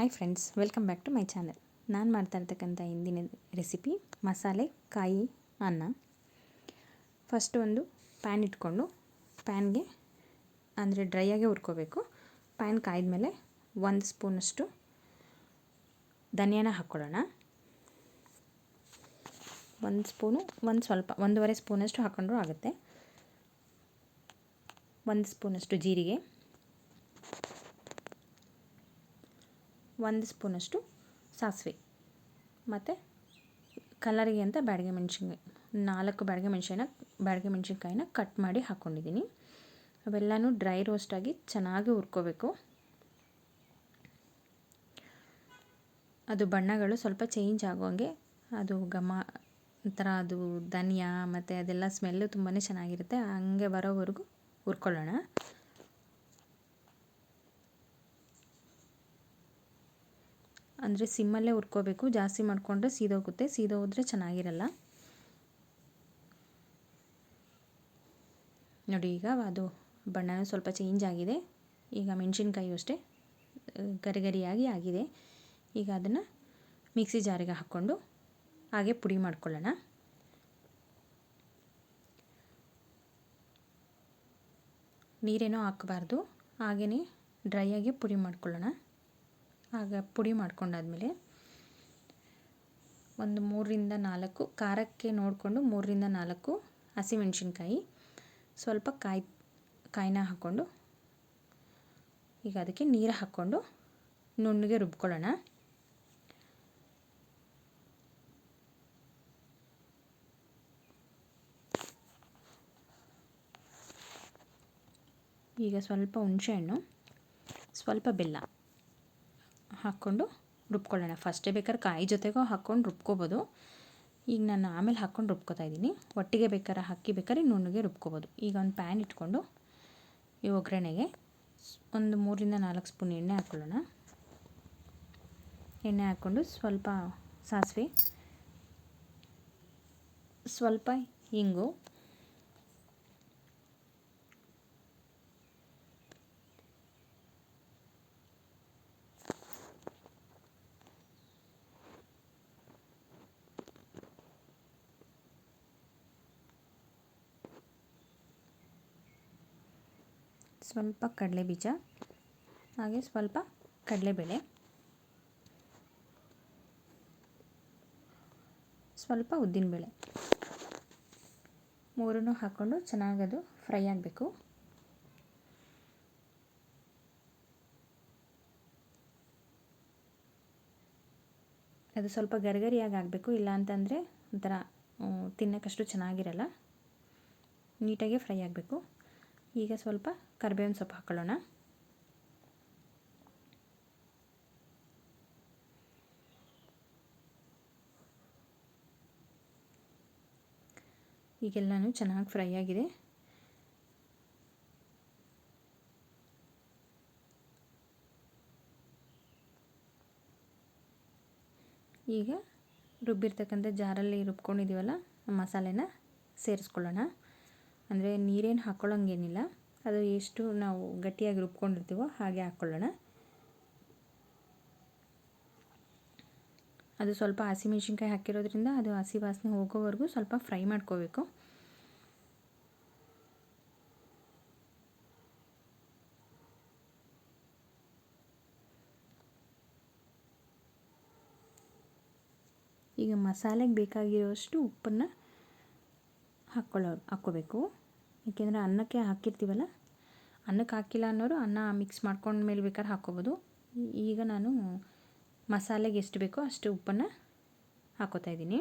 Hi friends welcome back to my channel ನಾನು ಮಾಡ್ತಾ ಇರ್ತಕ್ಕಂಥ ಇಂದಿನ ರೆಸಿಪಿ ಮಸಾಲೆ, ಕಾಯಿ, ಅನ್ನ. ಫಸ್ಟ್ ಒಂದು ಪ್ಯಾನ್ ಇಟ್ಕೊಂಡು ಪ್ಯಾನ್ಗೆ ಅಂದರೆ ಡ್ರೈಯಾಗೆ ಹುರ್ಕೋಬೇಕು. ಪ್ಯಾನ್ ಕಾಯ್ದಮೇಲೆ ಒಂದು ಸ್ಪೂನಷ್ಟು ಧನಿಯಾನ ಹಾಕ್ಕೊಳ್ಳೋಣ. ಒಂದು ಸ್ಪೂನು, ಒಂದು ಸ್ವಲ್ಪ, ಒಂದೂವರೆ ಸ್ಪೂನಷ್ಟು ಹಾಕ್ಕೊಂಡ್ರೂ ಆಗುತ್ತೆ. ಒಂದು ಸ್ಪೂನಷ್ಟು ಜೀರಿಗೆ. ಒಂದು ಸ್ಪೂನಷ್ಟು ಸಾಸಿವೆ ಮತ್ತು ಕಲರಿಗೆ ಅಂತ ಬ್ಯಾಡಿಗೆ ಮೆಣಸಿನ ನಾಲ್ಕು ಬ್ಯಾಡಿಗೆ ಮೆಣಸಿನ, ಬ್ಯಾಡಿಗೆ ಮೆಣಸಿನ್ಕಾಯಿನ ಕಟ್ ಮಾಡಿ ಹಾಕ್ಕೊಂಡಿದ್ದೀನಿ. ಅವೆಲ್ಲನೂ ಡ್ರೈ ರೋಸ್ಟಾಗಿ ಚೆನ್ನಾಗಿ ಹುರ್ಕೋಬೇಕು. ಅದು ಬಣ್ಣಗಳು ಸ್ವಲ್ಪ ಚೇಂಜ್ ಆಗೋಂಗೆ ಅದು ಘಮ, ಒಂಥರ ಅದು ಧನಿಯಾ ಮತ್ತು ಅದೆಲ್ಲ ಸ್ಮೆಲ್ಲು ತುಂಬಾ ಚೆನ್ನಾಗಿರುತ್ತೆ. ಹಂಗೆ ಬರೋವರೆಗೂ ಹುರ್ಕೊಳ್ಳೋಣ. ಅಂದರೆ ಸಿಮ್ಮಲ್ಲೇ ಹುರ್ಕೋಬೇಕು. ಜಾಸ್ತಿ ಮಾಡಿಕೊಂಡ್ರೆ ಸೀದೋಗುತ್ತೆ. ಸೀದೋದ್ರೆ ಚೆನ್ನಾಗಿರಲ್ಲ. ನೋಡಿ, ಈಗ ಅದು ಬಣ್ಣನೂ ಸ್ವಲ್ಪ ಚೇಂಜ್ ಆಗಿದೆ. ಈಗ ಮೆಣಸಿನ್ಕಾಯಿ ಅಷ್ಟೇ ಗರಿಗರಿಯಾಗಿ ಆಗಿದೆ. ಈಗ ಅದನ್ನು ಮಿಕ್ಸಿ ಜಾರಿಗೆ ಹಾಕ್ಕೊಂಡು ಹಾಗೆ ಪುಡಿ ಮಾಡ್ಕೊಳ್ಳೋಣ. ನೀರೇನೋ ಹಾಕಬಾರ್ದು. ಹಾಗೆಯೇ ಡ್ರೈಯಾಗಿ ಪುಡಿ ಮಾಡ್ಕೊಳ್ಳೋಣ. ಆಗ ಪುಡಿ ಮಾಡ್ಕೊಂಡಾದ್ಮೇಲೆ ಒಂದು ಮೂರರಿಂದ ನಾಲ್ಕು, ಖಾರಕ್ಕೆ ನೋಡಿಕೊಂಡು ಮೂರರಿಂದ ನಾಲ್ಕು ಹಸಿಮೆಣ್ಸಿನ್ಕಾಯಿ, ಸ್ವಲ್ಪ ಕಾಯಿ, ಕಾಯಿನ ಹಾಕ್ಕೊಂಡು ಈಗ ಅದಕ್ಕೆ ನೀರು ಹಾಕ್ಕೊಂಡು ನುಣ್ಣಗೆ ರುಬ್ಕೊಳ್ಳೋಣ. ಈಗ ಸ್ವಲ್ಪ ಹುಣಸೆಹಣ್ಣು ಸ್ವಲ್ಪ ಬೆಲ್ಲ. ಹಾಕ್ಕೊಂಡು ರುಬ್ಕೊಳ್ಳೋಣ. ಫಸ್ಟೇ ಬೇಕಾದ್ರೆ ಕಾಯಿ ಜೊತೆಗೂ ಹಾಕ್ಕೊಂಡು ರುಬ್ಕೋಬೋದು. ಈಗ ನಾನು ಆಮೇಲೆ ಹಾಕ್ಕೊಂಡು ರುಬ್ಕೋತಾ ಇದ್ದೀನಿ. ಒಟ್ಟಿಗೆ ಬೇಕಾದ್ರೆ ಹಾಕಿ ಬೇಕಾದ್ರೆ ನುಣ್ಣಗೆ ರುಬ್ಕೋಬೋದು. ಈಗ ಒಂದು ಪ್ಯಾನ್ ಇಟ್ಕೊಂಡು ಈ ಒಗ್ಗರಣೆಗೆ ಒಂದು ಮೂರಿಂದ ನಾಲ್ಕು ಸ್ಪೂನ್ ಎಣ್ಣೆ ಹಾಕ್ಕೊಳ್ಳೋಣ ಎಣ್ಣೆ ಹಾಕ್ಕೊಂಡು ಸ್ವಲ್ಪ ಸಾಸಿವೆ, ಸ್ವಲ್ಪ ಇಂಗು ಸ್ವಲ್ಪ ಕಡಲೆ ಬೀಜ, ಹಾಗೆ ಸ್ವಲ್ಪ ಕಡಲೆಬೇಳೆ, ಸ್ವಲ್ಪ ಉದ್ದಿನಬೇಳೆ. ಮೂರನ್ನು ಹಾಕ್ಕೊಂಡು ಚೆನ್ನಾಗಿ ಅದು ಫ್ರೈ ಆಗಬೇಕು. ಅದು ಸ್ವಲ್ಪ ಗರಿಗರಿಯಾಗಿ ಆಗಬೇಕು, ಇಲ್ಲ ಅಂತಂದರೆ ಒಂಥರ ತಿನ್ನೋಕ್ಕಷ್ಟು ಚೆನ್ನಾಗಿರಲ್ಲ. ನೀಟಾಗಿ ಫ್ರೈ ಆಗಬೇಕು. ಈಗ ಸ್ವಲ್ಪ ಕರಿಬೇವಿನ ಸೊಪ್ಪು ಹಾಕ್ಕೊಳ್ಳೋಣ ಈಗೆಲ್ಲನೂ ಚೆನ್ನಾಗಿ ಫ್ರೈ ಆಗಿದೆ. ಈಗ ರುಬ್ಬಿರ್ತಕ್ಕಂಥ ಜಾರಲ್ಲಿ ರುಬ್ಕೊಂಡಿದ್ದೀವಲ್ಲ ಮಸಾಲೆನ ಸೇರಿಸ್ಕೊಳ್ಳೋಣ. ಅಂದರೆ ನೀರೇನು ಹಾಕ್ಕೊಳ್ಳೋಂಗೇನಿಲ್ಲ ಅದು ಎಷ್ಟು ನಾವು ಗಟ್ಟಿಯಾಗಿ ರುಬ್ಕೊಂಡಿರ್ತೀವೋ ಹಾಗೆ ಹಾಕ್ಕೊಳ್ಳೋಣ ಅದು ಸ್ವಲ್ಪ ಹಸಿಮೆಣ್ಸಿನ್ಕಾಯಿ ಹಾಕಿರೋದ್ರಿಂದ ಅದು ಹಸಿ ವಾಸನೆ ಹೋಗೋವರೆಗೂ ಸ್ವಲ್ಪ ಫ್ರೈ ಮಾಡ್ಕೋಬೇಕು. ಈಗ ಮಸಾಲೆಗೆ ಬೇಕಾಗಿರೋಷ್ಟು ಉಪ್ಪನ್ನು ಹಾಕ್ಕೊಳ್ಳೋ, ಹಾಕ್ಕೋಬೇಕು. ಏಕೆಂದರೆ ಅನ್ನಕ್ಕೆ ಹಾಕಿರ್ತೀವಲ್ಲ, ಅನ್ನಕ್ಕೆ ಹಾಕಿಲ್ಲ ಅನ್ನೋರು ಅನ್ನ ಮಿಕ್ಸ್ ಮಾಡ್ಕೊಂಡ ಮೇಲೆ ಬೇಕಾದ್ರೆ ಹಾಕ್ಕೋಬೋದು. ಈಗ ನಾನು ಮಸಾಲೆಗೆ ಎಷ್ಟು ಬೇಕೋ ಅಷ್ಟು ಉಪ್ಪನ್ನು ಹಾಕೋತಾ ಇದ್ದೀನಿ.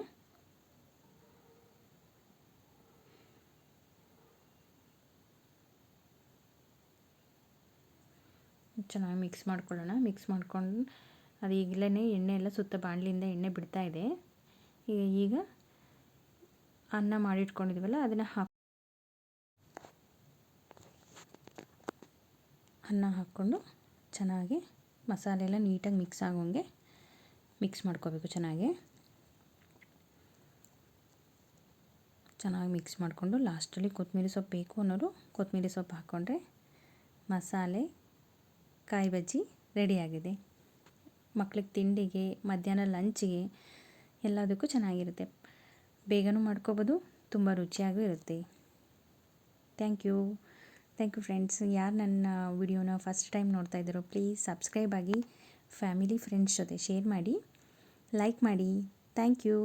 ಚೆನ್ನಾಗಿ ಮಿಕ್ಸ್ ಮಾಡ್ಕೊಳ್ಳೋಣ. ಮಿಕ್ಸ್ ಮಾಡ್ಕೊಂಡು ಅದು ಈಗಲೇ ಎಣ್ಣೆ ಎಲ್ಲ ಸುತ್ತ ಬಾಣಲಿಯಿಂದ ಎಣ್ಣೆ ಬಿಡ್ತಾ ಇದೆ. ಈಗ ಅನ್ನ ಮಾಡಿಟ್ಕೊಂಡಿದ್ವಲ್ಲ, ಅದನ್ನು ಹಾಕಿ, ಅನ್ನ ಹಾಕ್ಕೊಂಡು ಚೆನ್ನಾಗಿ ಮಸಾಲೆ ಎಲ್ಲ ನೀಟಾಗಿ ಮಿಕ್ಸ್ ಆಗೋಂಗೆ ಮಿಕ್ಸ್ ಮಾಡ್ಕೋಬೇಕು ಚೆನ್ನಾಗಿ. ಚೆನ್ನಾಗಿ ಮಿಕ್ಸ್ ಮಾಡಿಕೊಂಡು ಲಾಸ್ಟಲ್ಲಿ ಕೊತ್ತಂಬರಿ ಸೊಪ್ಪು ಬೇಕು ಅನ್ನೋರು ಕೊತ್ತಂಬರಿ ಸೊಪ್ಪು ಹಾಕ್ಕೊಂಡ್ರೆ ಮಸಾಲೆ, ಕಾಯಿ ಬಜ್ಜಿ ರೆಡಿಯಾಗಿದೆ ಮಕ್ಳಿಗೆ ತಿಂಡಿಗೆ, ಮಧ್ಯಾಹ್ನ ಲಂಚಿಗೆ ಎಲ್ಲದಕ್ಕೂ ಚೆನ್ನಾಗಿರುತ್ತೆ. ಬೇಗನೂ ಮಾಡ್ಕೋಬೋದು, ತುಂಬ ರುಚಿಯಾಗೂ ಇರುತ್ತೆ. Thank you thank you friends ಯಾರು ನನ್ನ ವಿಡಿಯೋನ ಫಸ್ಟ್ ಟೈಮ್ ನೋಡ್ತಾ ಇದ್ದಾರೋ ಪ್ಲೀಸ್ ಸಬ್ಸ್ಕ್ರೈಬ್ ಆಗಿ ಫ್ಯಾಮಿಲಿ ಫ್ರೆಂಡ್ಸ್ ಜೊತೆ ಶೇರ್ ಮಾಡಿ ಲೈಕ್ ಮಾಡಿ. Thank you